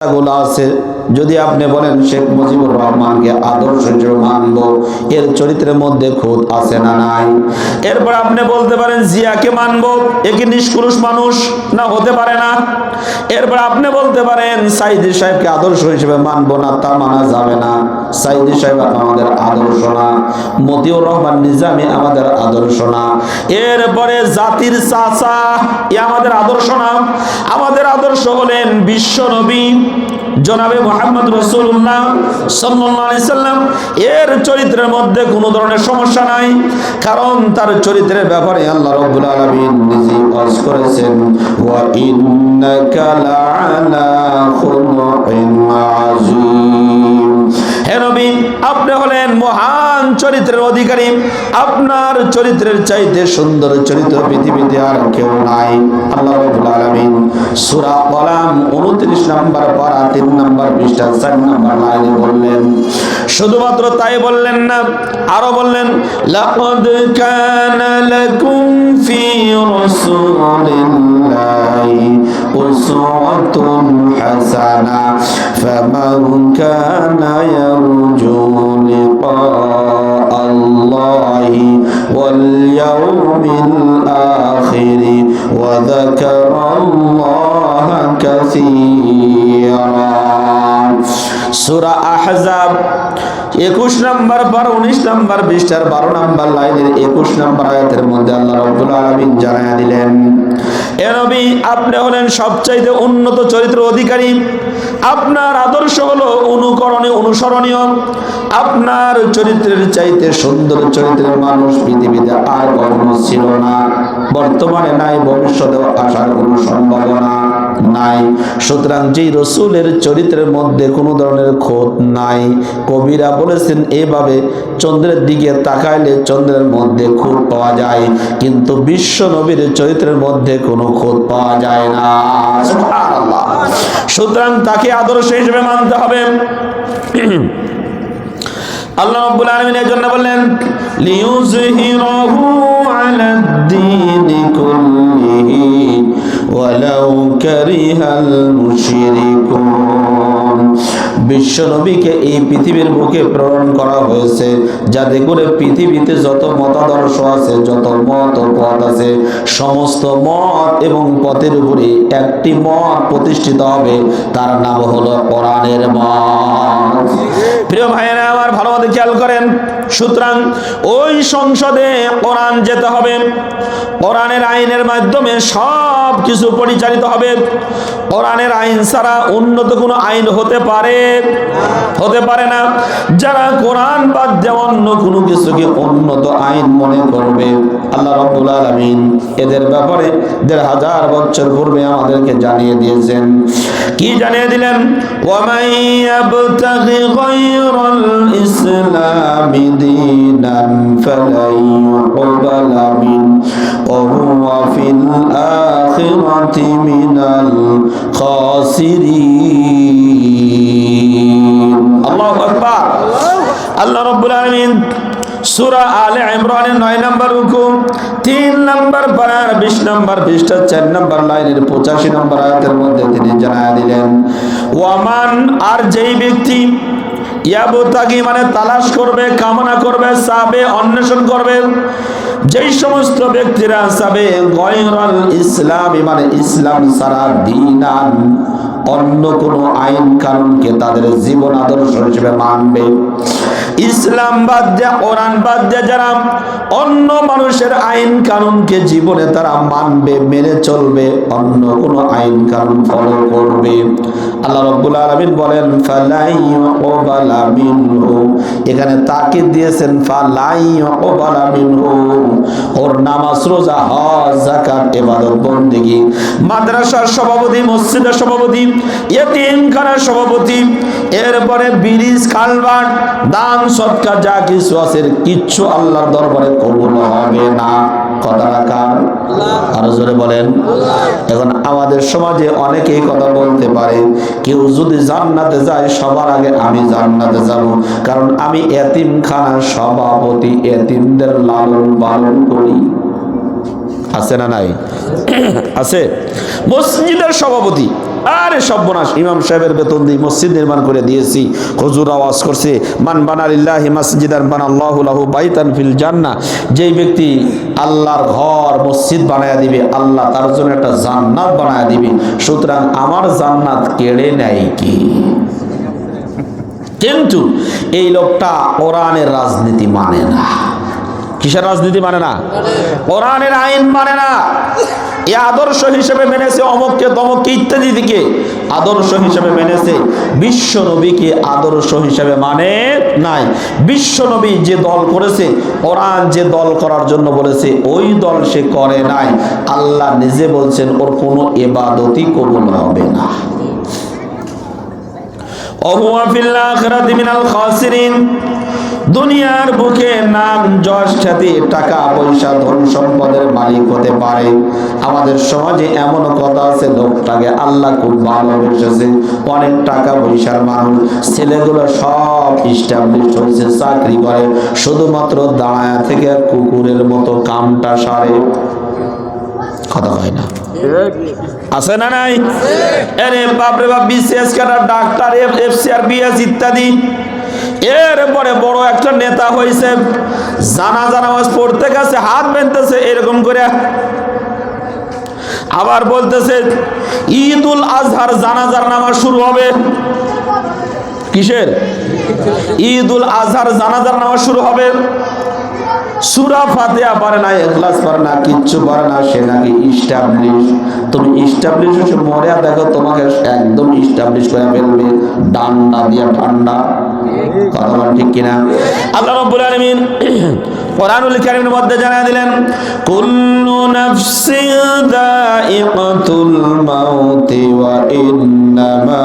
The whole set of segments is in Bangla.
গুলো আছে। যদি আপনি বলেন শেখ মুজিবুর রহমানকে আদর্শ হিসেবে মানব এর চরিত্রের মধ্যে খুদ আছে না নাই? এরপর আপনি বলতে পারেন জিয়াকে মানব, এ কি নিষ্কুলুষ মানুষ? না, হতে পারে না। এরপর আপনি বলতে পারেন সাইদি সাহেবকে আদর্শ হিসেবে মানব না, তা মানা যাবে না। সাইদি সাহেব আমাদের আদর্শ না। মতিউর রহমান নিজামী আমাদের আদর্শ না। এরপরে জাতির চাচা, এ আমাদের আদর্শ না। আমাদের আদর্শ হলেন বিশ্ব নবী। জনাবে মোহাম্মদ রসুল্লাহ সাল্লাম, এর চরিত্রের মধ্যে কোনো ধরনের সমস্যা নাই, কারণ তার চরিত্রের ব্যাপারে আল্লাহ রব্বুল আলমিন নিজে কাজ করেছেন, ওয়া ইন্নাকা লাআলা খুলুকিন আযীম। আপনি হলেন মহান চরিত্রের অধিকারী। আপনার চরিত্রের চাইতে সুন্দর চরিত্র পৃথিবীতে আর কেউ নাই। আল্লাহ রাব্বুল আলামিন সূরা কলাম 29 নম্বর পারা 3 নম্বর পৃষ্ঠা 4 নম্বর লাইনে বললেন, শুধুমাত্র তাই বললেন না, আরও বললেন, লাকাদ কানা লাকুম ফি রাসূলিল্লাহি উসওয়াতুন হাসানা, ফামান কানা ইয়ারজু الله كثيرا সুরা আহজাব একুশ নম্বর বারো উনিশ নম্বর বিশটার বারো নম্বর লাইনের একুশ নম্বর আয়াতের মধ্যে আল্লাহ রব্বুল আলমিন জানাইয়া দিলেন এ নবী আপনি হলেন সবচাইতে উন্নত চরিত্র অধিকারী আপনার আদর্শ হলো অনুকরণীয় অনুসরণীয় আপনার চরিত্রের চাইতে সুন্দর চরিত্রের মানুষ পৃথিবীতে আর কখনো ছিল না বর্তমানে নাই, ভবিষ্যতেও আসার কোনো সম্ভাবনা নাই। সুতরাং যেই রসুলের চরিত্রের মধ্যে কোনো ধরনের খোঁজ নাই, কবিরা বলেছেন এভাবে চন্দ্রের দিকে তাকাইলে চন্দ্রের মধ্যে খুঁত পাওয়া যায়, কিন্তু বিশ্ব নবীর চরিত্রের মধ্যে কোনো খোঁজ পাওয়া যায় না। সুতরাং তাকে আদর্শ হিসেবে মানতে হবে। আল্লাহ রাব্বুল আলামিন এর জন্য বললেন লিইউযহিরাহু আলাদ দীনি কুল্লিহি ওয়ালাউ কারিহাল মুশরিকুন। বিশ্ব নবীকে এই পৃথিবীর বুকে প্রেরণ করা হয়েছে। যাতে করে পৃথিবীতে যত মতাদর্শ আছে, যত মত পথ আছে, সমস্ত মত এবং পথের উপরে একটি মত প্রতিষ্ঠিত হবে। তার নাম হলো কোরআনের মত। প্রিয় ভাইয়েরা আমার ভালো মতো খেয়াল করেন। সুতরাং ওই সংসদে কোরআন যেতে হবে। কোরআনের আইনের মাধ্যমে সব কিছু পরিচালিত হবে। কোরআনের আইন ছাড়া উন্নত কোনো আইন হতে পারে হতে পারে না। যারা কোরআন বাদ দিয়ে অন্য কোনো কিছুকে উন্নত আইন মনে করবে, আল্লাহ রাব্বুল আলামিন এদের ব্যাপারে দেড় হাজার বছর পূর্বে আমাদেরকে জানিয়ে দিয়েছেন। কি জানিয়ে দিলেন? ওয়ামাই ইয়াবতাগি গায়রাল ইসলামি দীনান ফালাই ইউকবালা হুয়া ফিল আখিরাতি মিনাল খাসিরিন আল্লাহু আকবার। আল্লাহ রাব্বুল আলামিন সূরা আলে ইমরানের 9 নম্বর রুকু 3 নম্বর পারার 20 নম্বর পৃষ্ঠা 4 নম্বর লাইনের 85 নম্বর আয়াতের মধ্যে তিনি জানায়া দিলেন ওয়ামান আর যেই ব্যক্তি ইয়াবতাগি মানে তালাশ করবে, কামনা করবে, সাবে অন্বেষণ করবে। যেই সমস্ত ব্যক্তিরা সাবে গয়রাল ইসলাম মানে ইসলাম সারা দিনান অন্য কোনো আইন কানুনকে তাদের জীবন আদর্শ হিসেবে মানবে। ইসলাম বাদ দিয়া, কোরআন বাদ দিয়া যারা অন্য মানুষের আইন কানুনকে জীবনে তারা মানবে, মেনে চলবে, অন্য কোনো আইন কানুন ফলো করবে। আল্লাহ রাব্বুল আলামিন বলেন, ফালাই ওবালা মিনহু। এখানে তাকে দিয়েছেন, ফালাই ওবালা মিনহু। ওর নামাজ, রোজা, হজ, যাকাত, ইবাদত, বন্দেগি। মাদ্রাসার সভাপতি, মসজিদের সভাপতি ইয়েতিমখানার সভাপতি, এরপরে ব্রিজ কালভার্ট দান সৎকার যা কিছু আছে, কিচ্ছু আল্লাহর দরবারে কবুল হবে না। আরও জোরে বলেন। এখন আমাদের সমাজে অনেকেই কথা বলতে পারে, কেউ যদি জান্নাতে যায়, সবার আগে আমি জান্নাতে যাব। কারণ আমি এতিমখানার সভাপতি, এতিমদের লালন পালন করি। আছে না নাই? আছে? মসজিদের সভাপতি। আরে সর্বনাশ, ইমাম সাহেবের বেতন দিয়ে মসজিদ নির্মাণ করে দিয়েছি। হুজুর আওয়াজ করছে, মান বানালিল্লাহি মাসজিদান বানাল্লাহু লাহু বাইতান ফিল জান্নাহ। যেই ব্যক্তি আল্লাহর ঘর, মসজিদ বানায়া দিবে, আল্লাহ তার জন্য একটা জান্নাত বানায়া দিবে। সুতরাং আমার জান্নাত কেড়ে নেয় কি? কিন্তু এই লোকটা কোরআনের রাজনীতি মানে না। কিসের রাজনীতি মানে না? কোরআনের আইন মানে না। এই আদর্শ হিসেবে মেনেছে অমককে তমককে ইত্যাদি দিকে। আদর্শ হিসেবে মেনেছে বিশ্ব নবীকে আদর্শ হিসেবে মানে নাই। বিশ্ব নবী যে দল করেছে, কোরআন যে দল করার জন্য বলেছে, ওই দল সে করে নাই। আল্লাহ নিজে বলছেন, ওর কোনো এবাদতই কবুল হবে না। দুনিয়ার বুকে নাম, যশ, খ্যাতি, টাকা, পয়সা, ধন, সম্পদের মালিক হতে পারে। আমাদের সমাজে এমন কথা আছে, লোকটাকে আল্লাহ খুব ভালোবেসেছে অনেক টাকা পয়সার মানুষ, ছেলেগুলো সব ইস্টাবলিশ হয়েছে, চাকরি করে। শুধুমাত্র দাঁড়ায়া থেকে কুকুরের মতো কামটা সারে। কথা হয় না। আছে না নাই? আরে বাপরে বাপ, BCS cadre, doctor, F F C FCR BS ইত্যাদি। এরপরে বড় একটা নেতা হয়েছে জানা জানামাজ পড়তে গেছে, হাত বেঁধতেছে, এরকম করে। আবার বলতেছে ঈদ উল আজহার জানাজার নামাজ শুরু হবে। কিসের? ঈদ উল আজহার জানাজার নামাজ শুরু হবে। সুরা ফাতিহা পারে না এখলাস পারে না, কিচ্ছু পারে না, সে নাকি ইস্টাবলিশ তুমি ইস্টাবলিশ হচ্ছে মরে দেখো তোমাকে একদম ইস্টাবলিশ করে ফেলবে, ডান্ডা দিয়া ঠান্ডা। কথা ঠিক কিনা? আল্লাহ রাব্বুল কোরআনুল মধ্যে জানা দিলেন, কুল্লু মাউতি ওয়া ইন্নামা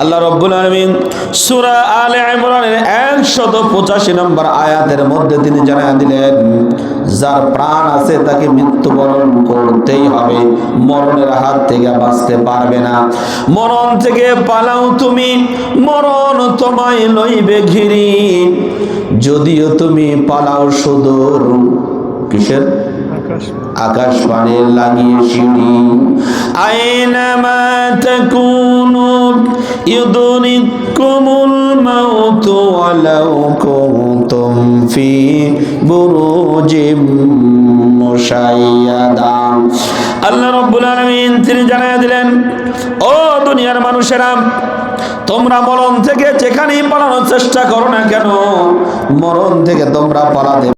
আল্লাহ রব্বুল আলমিন সুরা আলে ইমরানের একশত পঁচাশি নম্বর আয়াতের মধ্যে তিনি জানা দিলেন যার প্রাণ আছে তাকে মৃত্যুবরণ করতেই হবে মরণের হাত থেকে বাঁচতে পারবে না। মরণ থেকে পালাও তুমি মরণ তোমায় লইবে ঘিরি। যদিও তুমি পালাও সুদূর কিসের? আকাশ পানে লাগিয়ে সিঁড়ি। আইনামা তাকুনু আল্লাহ তিনি জানায় দিলেন, ও দুনিয়ার মানুষেরা, তোমরা মরণ থেকে যেখানেই পালানোর চেষ্টা করো না কেন, মরণ থেকে তোমরা পালাতে